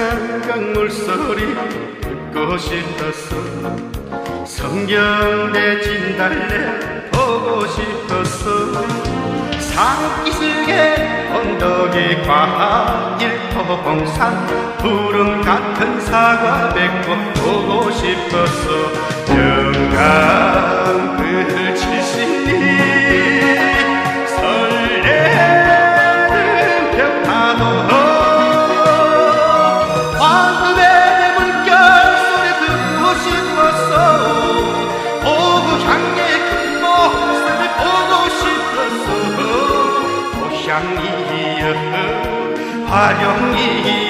한강 물소리 듣고 싶었어. 성경대 진달래 보고 싶었어. 산기슭에 언덕에 과일포봉산 푸른 같은 사과 백꽃 보고 싶었어. 영감 고향이여 화령이여